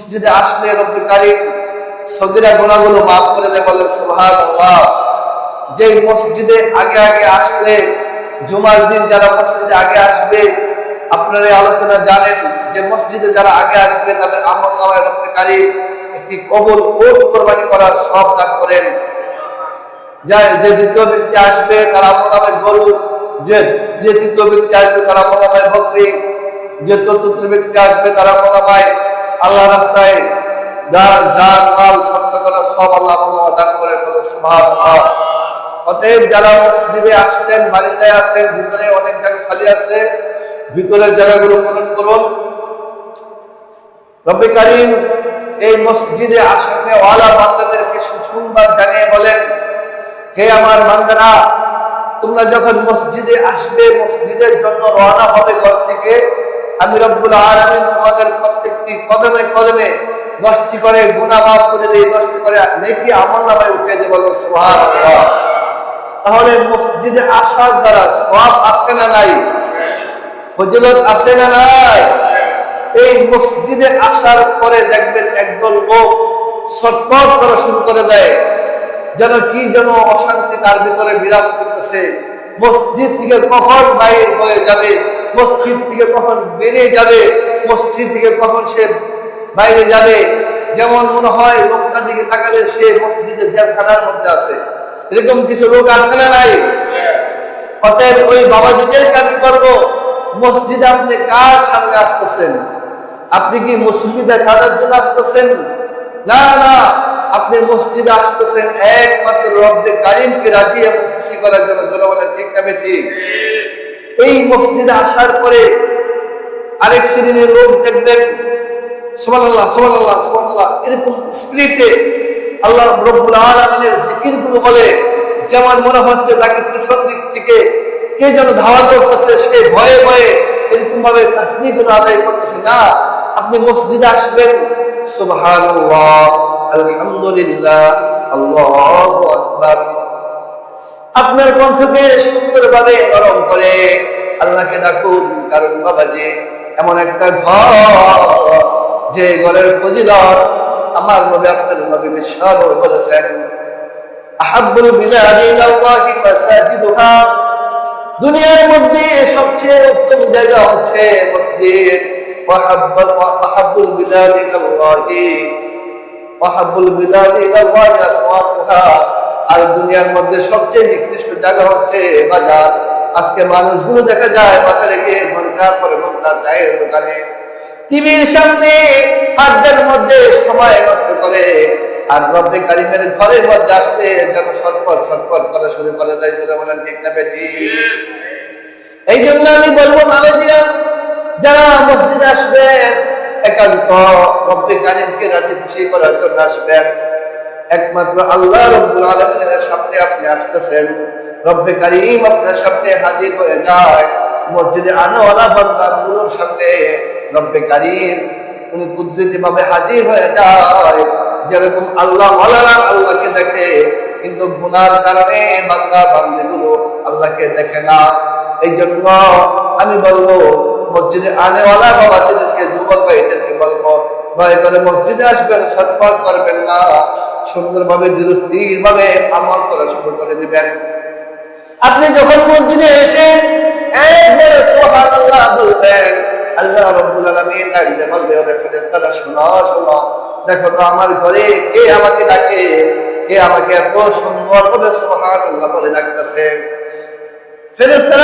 মসজিদে আসলে রব্বে কারিম সগিরা গুণাগুলো মাফ করে দেয়, বলেন সুবহান যে মসজিদে আগে আগে আসলে, জুমার দিন যারা মসজিদে আগে আসবে, আপনারা আলোচনা জানেন যে মসজিদে যারা আগে আসবে, তাদের আমল নামায় রব্বে কারিম একটি কবল ওট কোরবানি করার সব দান করেন। যা যে দ্বিতীয় ব্যক্তি আসবে, তার আমল নামায় গরু, যে যে তৃতীয় ব্যক্তি আসবে, তার আমল নামায় বকরি, যে চতুর্থ ব্যক্তি আসবে, তার আমল নামায় আল্লাহ রাস্তায় যা- যান মাল সত্য করা সব আল্লাহ দান করে বলে অতএব যারা মসজিদে আসছেন, বারিন্দায় আছেন ভিতরে অনেক জায়গা খালি আছে ভিতরের জায়গাগুলো পূরণ করুন। রব্বি কারিম, এই মসজিদে আসনে ওয়ালা বান্দাদেরকে সুসংবাদ জানিয়ে বলেন, হে আমার বান্দারা, তোমরা যখন মসজিদে আসবে, মসজিদের জন্য রওনা হবে ঘর থেকে আমি রব্বুল আলামিন তোমাদের প্রত্যেকটি কদমে কদমে দশটি করে গুনাহ মাফ করে দেই, দশটি করে নেকি আমল নামায় উঠিয়ে দেব সুবহানাল্লাহ। তাহলে মসজিদে আসার দ্বারা সব আছে না নাই? ফজিলত আছে না নাই? এই মসজিদে আসার পরে দেখবেন একদল লোক ছটপট করা শুরু করে দেয়। যেন কি যেন অশান্তি তার ভিতরে বিরাজ করতেছে। মসজিদ থেকে কখন বাইরে হয়ে যাবে? মসজিদ থেকে কখন বেরিয়ে যাবে, মসজিদ থেকে কখন সে বাইরে যাবে, যেমন মনে হয় লোকটার দিকে তাকালে সে মসজিদের জেলখানার মধ্যে আছে। এরকম কিছু লোক আছে না নাই? অতএব ওই বাবাজিদেরকে আমি বলব, মসজিদে আপনি কার সামনে আসতেছেন? আপনি কি মুসলিম দেখানোর জন্য আসতেছেন? না না, আপনি মসজিদে আসতেছেন একমাত্র রব্বে কারিমকে রাজি এবং খুশি করার জন্য। জনগণের ঠিক না ঠিক। এই মসজিদে আসার পরে আরেক শ্রেণির লোক দেখবেন এরকম বলে যেমন মনে হচ্ছে দিক থেকে কে যেন ধাওয়া সে ভয়ে ভয়ে আপনি মসজিদে আসবেন, সুবহানাল্লাহ, আলহামদুলিল্লাহ আপনার কণ্ঠকে সুন্দরভাবে নরম করে আল্লাহকে ডাকুন, কারণ বাবাজি, এমন একটা ঘর, যে ঘরের ফজিলত আমার নবী, আপনার নবী বিশ্বাস বলেছেন আহাব্বুল বিলাদি ইলাল্লাহি মাসাজিদুহা। দুনিয়ার মধ্যে সবচেয়ে উত্তম জায়গা হচ্ছে মসজিদ। ওয়াহাব্বুল বিলাদি বিলাদি আর দুনিয়ার মধ্যে সবচেয়ে নিকৃষ্ট জায়গা হচ্ছে বাজার। আজকে মানুষগুলো দেখা যায় বাজারে গিয়ে ঘণ্টার পরে ঘণ্টা চায়ের দোকানে টিভির সামনে আড্ডার মধ্যে সময় নষ্ট করে। আর রব্বে কারিমের ঘরের মধ্যে আসতে যেন সটপট সটপট করা শুরু করে দেয়। যেটা বলেন, ঠিক না বেটি? এই জন্য আমি বলব, মামেজিরা, যারা মসজিদ আসবেন, একান্ত রব্বে কারিমকে রাজি খুশি করার জন্য আসবেন। একমাত্র আল্লাহ রব্বুল আলমিনের সামনে আপনি আসতেছেন। রব্বে কারিম আপনার সামনে হাজির হয়ে যায়। মসজিদে আনোয়ালা বান্দাগুলোর সামনে রব্বে কারিম উনি কুদরতি ভাবে হাজির হয়ে যায়। যেরকম আল্লাহ আল্লাহকে দেখে, কিন্তু গুনার কারণে বান্দা বান্দিগুলো আল্লাহকে দেখে না। এই জন্য আমি বলব, মসজিদে আনেওয়ালা বাবাজিদেরকে, যুবক ভাইদেরকে বলব ভয় করে মসজিদে আসবেন করবেন না। সুন্দরভাবে আমল করা শুরু করে দিবেন। আপনি যখন মসজিদে এসে বলবেন, আল্লাহ রাব্বুল আলামিন ডাকতে বলবে, ওরে শোনো শোনো। দেখো তো আমার ঘরে কে আমাকে ডাকে? কে আমাকে এত সুন্দর ভাবে সুবহানাল্লাহ বলে ডাকতেছে? ফেরেশতারা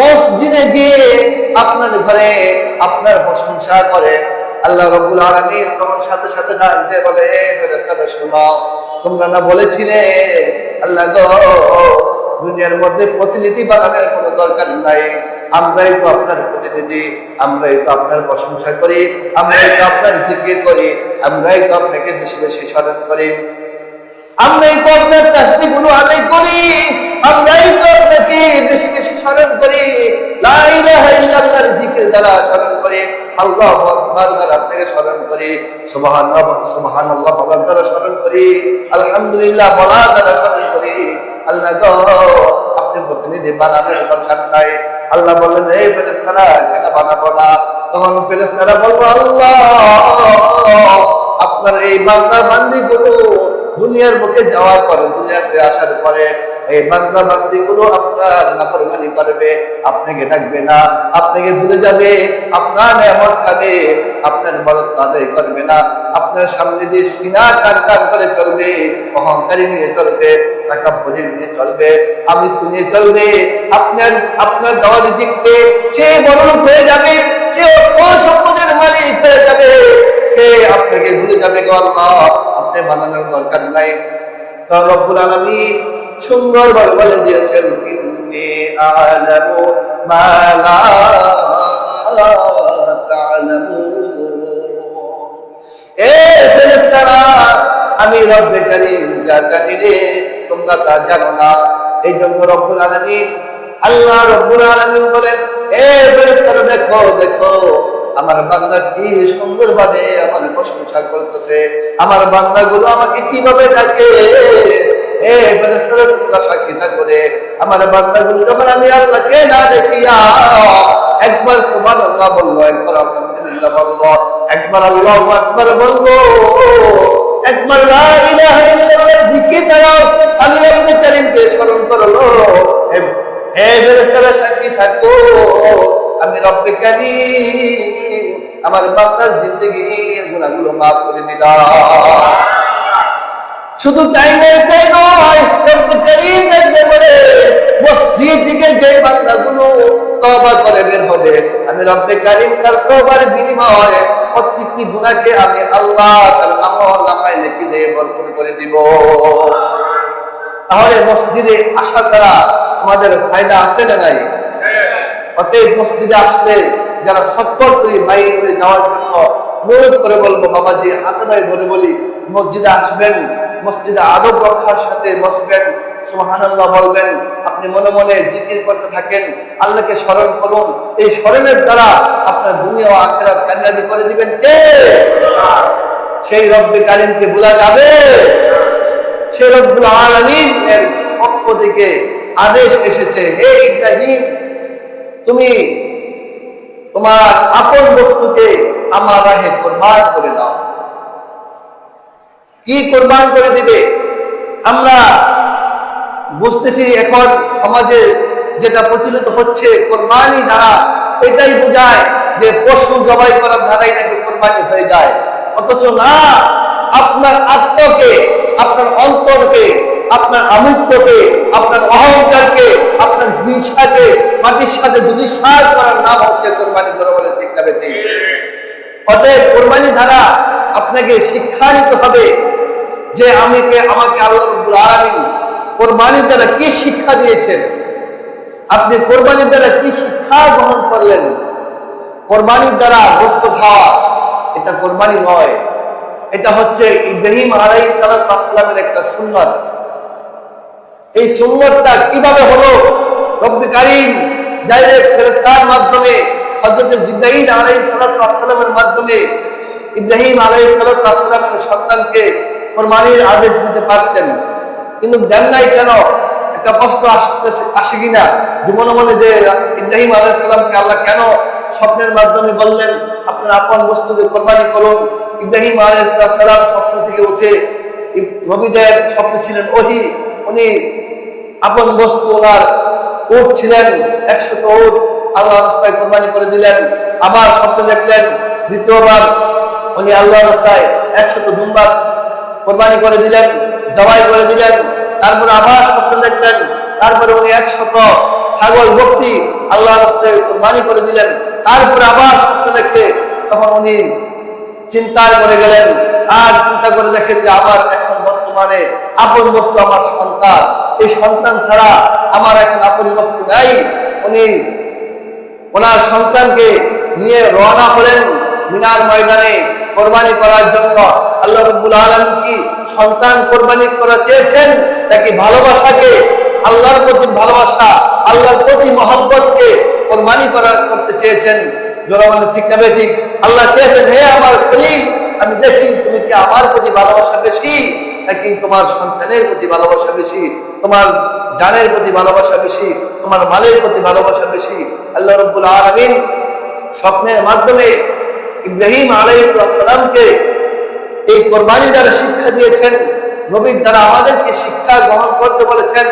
মসজিদে গিয়ে আপনার ঘরে আপনার প্রশংসা করে। আল্লাহ আলামিন তোমার সাথে সাথে ডাক বলে "এ ফেরেশতারা তোমরা না বলেছিলে, আল্লাহ গো, দুনিয়ার মধ্যে প্রতিনিধি বানানোর কোনো দরকার নাই। আমরাই তো আপনার প্রতিনিধি, আমরাই তো আপনার প্রশংসা করি, আমরাই তো আপনার জিকির করি, আমরাই তো আপনাকে বেশি বেশি স্মরণ করি। আমরাই তো আপনার তাসবি গুলো আদায় করি। আল্লাহু স্মরণ করি। করি। আল্লাহ আপনি প্রতিনিধি বানানোর দরকার নাই। আল্লাহ বললেন এই ফেরেস্তারা কেন বানাবো না? তখন ফেরেস্তারা বলব আল্লাহ, আপনার এই বান্দা বান্দি গুলো দুনিয়ার বুকে যাওয়ার পরে, দুনিয়াতে আসার পরে এই বান্দা বান্দি গুলো আপনার নাফরমানি করবে, আপনাকে ডাকবে না, আপনাকে ভুলে যাবে, আপনার নেমত খাবে, আপনার বরত্ব আদায় করবে না, আপনার সামনে দিয়ে সিনা টান টান করে চলবে, অহংকারী নিয়ে চলবে তাকাব্বরি নিয়ে চলবে, আমৃত্যু নিয়ে চলবে, আপনার আপনার দেওয়ার দিককে সে বড় হয়ে যাবে, সে সম্পদের মালিক হয়ে যাবে, সে আপনাকে ভুলে যাবে গো আল্লাহ, আপনি বানানোর দরকার নাই। রব্বুল আলামিন সুন্দরভাবে বলে দিয়েছেন, ইন্নী আ'লামু মা লা তা'লামুন। এ ফেরেশতারা, আমি রব্বে যা জানি রে, তোমরা তা জানো না। এই জন্য রব্বুল আলামিন, আল্লাহ রব্বুল আলামিন বলেন, এ ফেরেশতারা, দেখো দেখো, আমার বান্দা কি সুন্দর ভাবে আমার প্রশংসা করতেছে। আমার বান্দা গুলো আমাকে কীভাবে ডাকে? এ আমার বান্দা গুলো যখন আমি না দেখিয়া একবার বলল, একবার একবার একবার দাঁড়াও আমি স্মরণ করল, হে সাক্ষী থাকো, আমি রব্বে কারীম, আমার বান্দার জিন্দগির গুনাহগুলো মাফ করে দিলাম। শুধু তাই নয় তাই নয় বলে, মসজিদ থেকে যে বান্দাগুলো তওবা করে বের হবে, আমি রব্বে কারীম তার তওবার বিনিময় প্রত্যেকটি গুনাহকে আমি আল্লাহ তার আমল নামায় লিখে দিয়ে ভরপুর করে দিব। তাহলে মসজিদে আসার দ্বারা আমাদের ফায়দা আছে না নাই? অতএব মসজিদে আসলে যারা সৎপর করি বাইরে হয়ে যাওয়ার জন্য অনুরোধ করে বলব, বাবাজি, হাতে ভাই ধরে বলি, মসজিদে আসবেন মসজিদে আদব রক্ষার সাথে বসবেন। সুবহানাল্লাহ বলবেন, আপনি মনে মনে জিকির করতে থাকেন, আল্লাহকে স্মরণ করুন। এই স্মরণের দ্বারা আপনার দুনিয়া ও আখেরাত কামিয়াবি করে দিবেন কে? সেই রব্বে কারিমকে ভোলা যাবে। সে রব্বুল আলামিন এর পক্ষ থেকে আদেশ এসেছে, হে ইব্রাহিম, তুমি তোমার আপন বস্তুকে আমার রাহে কোরবান করে দাও। কি কোরবান করে দিবে? আমরা বুঝতেছি এখন সমাজে যেটা প্রচলিত হচ্ছে কোরবানি দ্বারা, এটাই বোঝায় যে পশু জবাই করার দ্বারাই নাকি কোরবানি হয়ে যায়। অথচ না, আপনার আত্মকে, আপনার অন্তরকে, আপনার আমিত্বকে আপনার অহংকারকে, আপনার হিংসাকে মাটির সাথে সার করার নাম হচ্ছে কোরবানি করে বলে ঠিক অতএব কোরবানি দ্বারা আপনাকে শিক্ষা নিতে হবে যে আমি আমাকে আল্লাহ রব্বুল আলামিন কোরবানির দ্বারা কি শিক্ষা দিয়েছেন? আপনি কোরবানির দ্বারা কি শিক্ষা গ্রহণ করলেন? কোরবানির দ্বারা গোস্ত খাওয়া, এটা কোরবানি নয়। এটা হচ্ছে ইব্রাহিম আলাই সালামের একটা সুন্নত। এই সুন্নতটা কীভাবে হলো? রব্বি ডাইরেক্ট ফেরেস্তার মাধ্যমে হজরত জিব্রাহিম আলাই সালামের মাধ্যমে ইব্রাহিম আলাই সালামের সন্তানকে কোরবানির আদেশ দিতে পারতেন। কিন্তু দেন নাই কেন? একটা প্রশ্ন আসতেছে, আসে কিনা? যে মনে যে ইব্রাহিম আলাই সালামকে আল্লাহ কেন স্বপ্নের মাধ্যমে বললেন, আপনার আপন বস্তুকে কোরবানি করুন। ইব্রাহিম আলাইসালাম স্বপ্ন থেকে উঠে নবীদের স্বপ্ন ছিলেন ওহি। উনি আপন বস্তু ওনার উঠ ছিলেন, একশত উঠ আল্লাহ রাস্তায় কোরবানি করে দিলেন। আবার স্বপ্ন দেখলেন, দ্বিতীয়বার উনি আল্লাহ রাস্তায় একশত দুম্বার কোরবানি করে দিলেন, জবাই করে দিলেন, তারপরে আবার স্বপ্ন দেখলেন, তারপরে উনি একশত ছাগল ভক্তি আল্লাহ রাস্তায় কোরবানি করে দিলেন, তারপরে আবার স্বপ্ন দেখে তখন উনি চিন্তায় করে গেলেন, আর চিন্তা করে দেখেন যে আমার এখন বর্তমানে আপন বস্তু আমার সন্তান, এই সন্তান ছাড়া আমার এখন আপন বস্তু নাই। উনি ওনার সন্তানকে নিয়ে রওনা হলেন মিনার ময়দানে কোরবানি করার জন্য আল্লাহ রব্বুল আলম কি সন্তান কোরবানি করা চেয়েছেন? নাকি ভালোবাসাকে, আল্লাহর প্রতি ভালোবাসা, আল্লাহর প্রতি মহব্বতকে কোরবানি করার করতে চেয়েছেন? জনগণ ঠিক না ঠিক? আল্লাহ চেয়েছেন, হে আমার খলিল আমি দেখি তুমি কি আমার প্রতি ভালোবাসা বেশি, নাকি তোমার সন্তানের প্রতি ভালোবাসা বেশি, তোমার জানের প্রতি ভালোবাসা বেশি, তোমার মালের প্রতি ভালোবাসা বেশি? আল্লাহ রব্বুল আলমিন স্বপ্নের মাধ্যমে ইব্রাহিম আলাইসালামকে এই কোরবানি দ্বারা শিক্ষা দিয়েছেন নবীর দ্বারা আমাদেরকে শিক্ষা গ্রহণ করতে বলেছেন